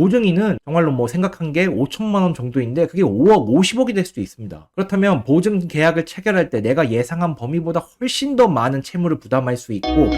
보증인은 정말로 뭐 생각한 게 5천만 원 정도인데 그게 5억, 50억이 될 수도 있습니다. 그렇다면 보증 계약을 체결할 때 내가 예상한 범위보다 훨씬 더 많은 채무를 부담할 수 있고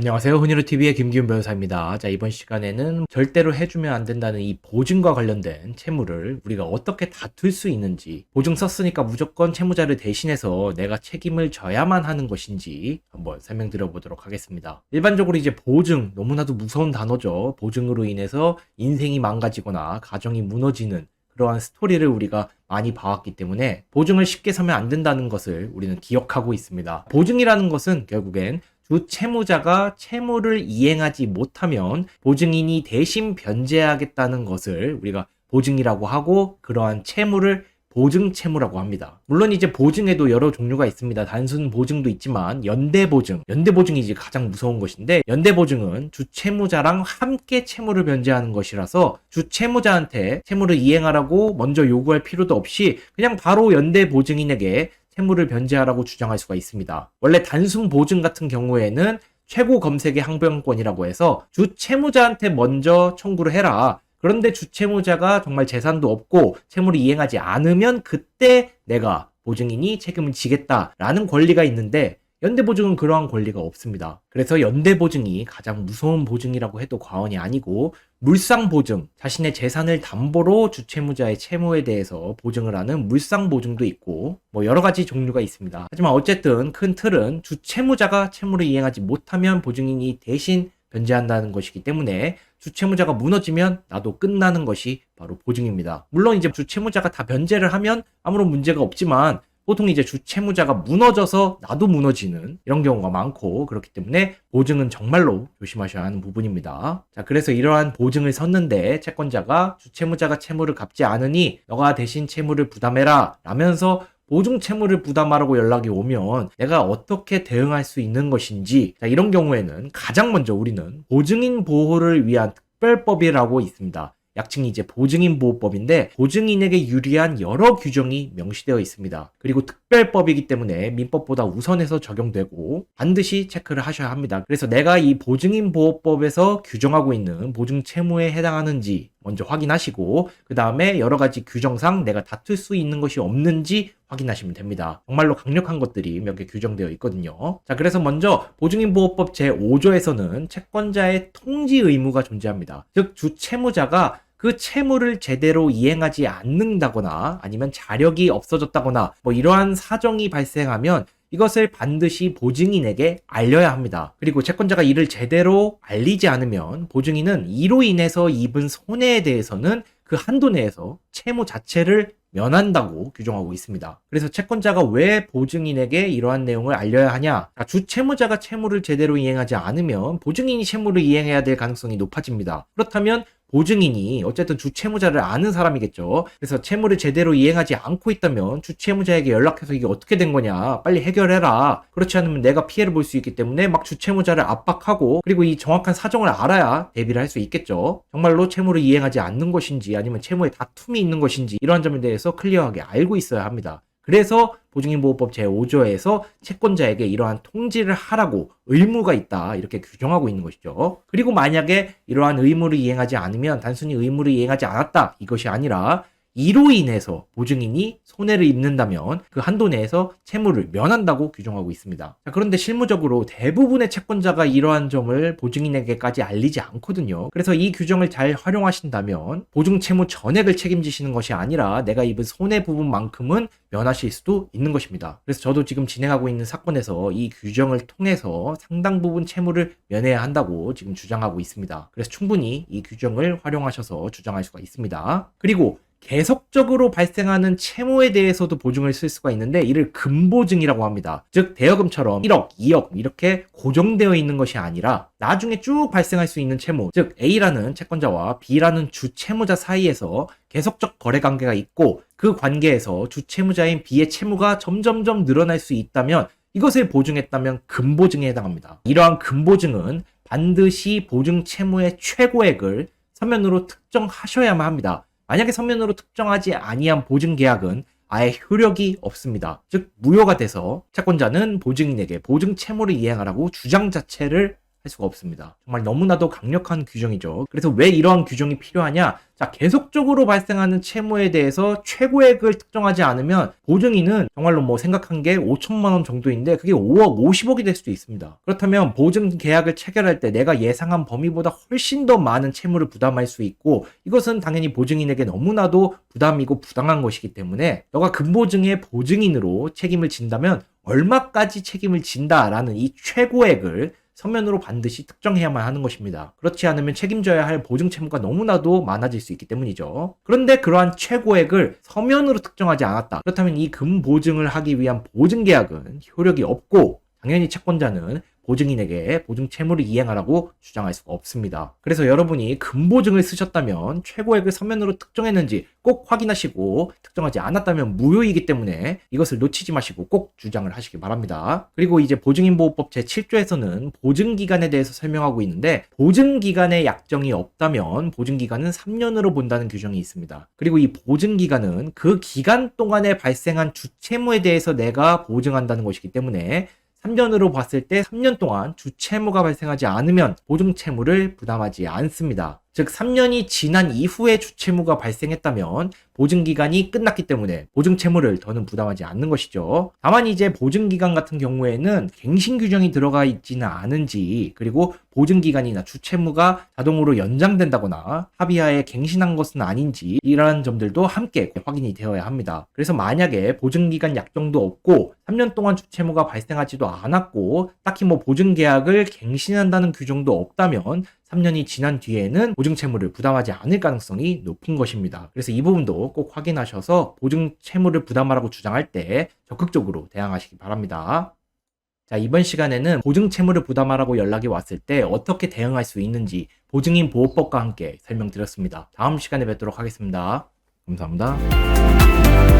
안녕하세요. 흔히로TV의 김기훈 변호사입니다. 자, 이번 시간에는 절대로 해주면 안 된다는 이 보증과 관련된 채무를 우리가 어떻게 다툴 수 있는지, 보증 썼으니까 무조건 채무자를 대신해서 내가 책임을 져야만 하는 것인지 한번 설명드려 보도록 하겠습니다. 일반적으로 이제 보증, 너무나도 무서운 단어죠. 보증으로 인해서 인생이 망가지거나 가정이 무너지는 그러한 스토리를 우리가 많이 봐왔기 때문에 보증을 쉽게 서면 안 된다는 것을 우리는 기억하고 있습니다. 보증이라는 것은 결국엔 주 채무자가 채무를 이행하지 못하면 보증인이 대신 변제하겠다는 것을 우리가 보증이라고 하고 그러한 채무를 보증 채무라고 합니다. 물론 이제 보증에도 여러 종류가 있습니다. 단순 보증도 있지만 연대 보증, 연대 보증이 이제 가장 무서운 것인데 연대 보증은 주 채무자랑 함께 채무를 변제하는 것이라서 주 채무자한테 채무를 이행하라고 먼저 요구할 필요도 없이 그냥 바로 연대 보증인에게 채무를 변제하라고 주장할 수가 있습니다. 원래 단순 보증 같은 경우에는 최고 검색의 항변권이라고 해서 주 채무자한테 먼저 청구를 해라. 그런데 주 채무자가 정말 재산도 없고 채무를 이행하지 않으면 그때 내가 보증인이 책임을 지겠다라는 권리가 있는데 연대보증은 그러한 권리가 없습니다. 그래서 연대보증이 가장 무서운 보증이라고 해도 과언이 아니고 물상보증, 자신의 재산을 담보로 주채무자의 채무에 대해서 보증을 하는 물상보증도 있고 뭐 여러 가지 종류가 있습니다. 하지만 어쨌든 큰 틀은 주채무자가 채무를 이행하지 못하면 보증인이 대신 변제한다는 것이기 때문에 주채무자가 무너지면 나도 끝나는 것이 바로 보증입니다. 물론 이제 주채무자가 다 변제를 하면 아무런 문제가 없지만 보통 이제 주채무자가 무너져서 나도 무너지는 이런 경우가 많고 그렇기 때문에 보증은 정말로 조심하셔야 하는 부분입니다. 자, 그래서 이러한 보증을 섰는데 채권자가 주채무자가 채무를 갚지 않으니 너가 대신 채무를 부담해라 라면서 보증 채무를 부담하라고 연락이 오면 내가 어떻게 대응할 수 있는 것인지 자, 이런 경우에는 가장 먼저 우리는 보증인 보호를 위한 특별법이라고 있습니다. 약칭이 이제 보증인 보호법인데 보증인에게 유리한 여러 규정이 명시되어 있습니다. 그리고 특별법이기 때문에 민법보다 우선해서 적용되고 반드시 체크를 하셔야 합니다. 그래서 내가 이 보증인 보호법에서 규정하고 있는 보증 채무에 해당하는지 먼저 확인하시고 그 다음에 여러 가지 규정상 내가 다툴 수 있는 것이 없는지 확인하시면 됩니다. 정말로 강력한 것들이 몇 개 규정되어 있거든요. 자, 그래서 먼저 보증인 보호법 제5조에서는 채권자의 통지 의무가 존재합니다. 즉, 주 채무자가 그 채무를 제대로 이행하지 않는다거나 아니면 자력이 없어졌다거나 뭐 이러한 사정이 발생하면 이것을 반드시 보증인에게 알려야 합니다. 그리고 채권자가 이를 제대로 알리지 않으면 보증인은 이로 인해서 입은 손해에 대해서는 그 한도 내에서 채무 자체를 면한다고 규정하고 있습니다. 그래서 채권자가 왜 보증인에게 이러한 내용을 알려야 하냐? 주 채무자가 채무를 제대로 이행하지 않으면 보증인이 채무를 이행해야 될 가능성이 높아집니다. 그렇다면 보증인이 어쨌든 주 채무자를 아는 사람이겠죠. 그래서 채무를 제대로 이행하지 않고 있다면 주 채무자에게 연락해서 이게 어떻게 된 거냐 빨리 해결해라. 그렇지 않으면 내가 피해를 볼 수 있기 때문에 막 주 채무자를 압박하고 그리고 이 정확한 사정을 알아야 대비를 할 수 있겠죠. 정말로 채무를 이행하지 않는 것인지 아니면 채무에 다툼이 있는 것인지 이러한 점에 대해서 클리어하게 알고 있어야 합니다. 그래서 보증인보호법 제5조에서 채권자에게 이러한 통지를 하라고 의무가 있다 이렇게 규정하고 있는 것이죠. 그리고 만약에 이러한 의무를 이행하지 않으면 단순히 의무를 이행하지 않았다 이것이 아니라 이로 인해서 보증인이 손해를 입는다면 그 한도 내에서 채무를 면한다고 규정하고 있습니다. 자, 그런데 실무적으로 대부분의 채권자가 이러한 점을 보증인에게까지 알리지 않거든요. 그래서 이 규정을 잘 활용하신다면 보증 채무 전액을 책임지시는 것이 아니라 내가 입은 손해 부분만큼은 면하실 수도 있는 것입니다. 그래서 저도 지금 진행하고 있는 사건에서 이 규정을 통해서 상당 부분 채무를 면해야 한다고 지금 주장하고 있습니다. 그래서 충분히 이 규정을 활용하셔서 주장할 수가 있습니다. 그리고 계속적으로 발생하는 채무에 대해서도 보증을 쓸 수가 있는데 이를 금보증이라고 합니다. 즉 대여금처럼 1억, 2억 이렇게 고정되어 있는 것이 아니라 나중에 쭉 발생할 수 있는 채무, 즉 A라는 채권자와 B라는 주 채무자 사이에서 계속적 거래 관계가 있고 그 관계에서 주 채무자인 B의 채무가 점점점 늘어날 수 있다면 이것을 보증했다면 금보증에 해당합니다. 이러한 금보증은 반드시 보증 채무의 최고액을 서면으로 특정하셔야만 합니다. 만약에 서면으로 특정하지 아니한 보증 계약은 아예 효력이 없습니다. 즉 무효가 돼서 채권자는 보증인에게 보증 채무를 이행하라고 주장 자체를 할 수가 없습니다. 정말 너무나도 강력한 규정이죠. 그래서 왜 이러한 규정이 필요하냐? 자, 계속적으로 발생하는 채무에 대해서 최고액을 특정하지 않으면 보증인은 정말로 뭐 생각한 게 5천만 원 정도인데 그게 5억, 50억이 될 수도 있습니다. 그렇다면 보증 계약을 체결할 때 내가 예상한 범위보다 훨씬 더 많은 채무를 부담할 수 있고 이것은 당연히 보증인에게 너무나도 부담이고 부당한 것이기 때문에 너가 금보증의 보증인으로 책임을 진다면 얼마까지 책임을 진다라는 이 최고액을 서면으로 반드시 특정해야만 하는 것입니다. 그렇지 않으면 책임져야 할 보증 채무가 너무나도 많아질 수 있기 때문이죠. 그런데 그러한 최고액을 서면으로 특정하지 않았다. 그렇다면 이 금 보증을 하기 위한 보증 계약은 효력이 없고 당연히 채권자는 보증인에게 보증 채무를 이행하라고 주장할 수가 없습니다. 그래서 여러분이 금보증을 쓰셨다면 최고액을 서면으로 특정했는지 꼭 확인하시고 특정하지 않았다면 무효이기 때문에 이것을 놓치지 마시고 꼭 주장을 하시기 바랍니다. 그리고 이제 보증인 보호법 제7조에서는 보증 기간에 대해서 설명하고 있는데 보증 기간에 약정이 없다면 보증 기간은 3년으로 본다는 규정이 있습니다. 그리고 이 보증 기간은 그 기간 동안에 발생한 주채무에 대해서 내가 보증한다는 것이기 때문에 3년으로 봤을 때 3년 동안 주채무가 발생하지 않으면 보증채무를 부담하지 않습니다. 즉 3년이 지난 이후에 주채무가 발생했다면 보증기간이 끝났기 때문에 보증채무를 더는 부담하지 않는 것이죠. 다만 이제 보증기간 같은 경우에는 갱신 규정이 들어가 있지는 않은지 그리고 보증기간이나 주채무가 자동으로 연장된다거나 합의하에 갱신한 것은 아닌지 이러한 점들도 함께 확인이 되어야 합니다. 그래서 만약에 보증기간 약정도 없고 3년 동안 주채무가 발생하지도 않았고 딱히 뭐 보증계약을 갱신한다는 규정도 없다면 3년이 지난 뒤에는 보증 채무를 부담하지 않을 가능성이 높은 것입니다. 그래서 이 부분도 꼭 확인하셔서 보증 채무를 부담하라고 주장할 때 적극적으로 대항하시기 바랍니다. 자, 이번 시간에는 보증 채무를 부담하라고 연락이 왔을 때 어떻게 대응할 수 있는지 보증인 보호법과 함께 설명드렸습니다. 다음 시간에 뵙도록 하겠습니다. 감사합니다.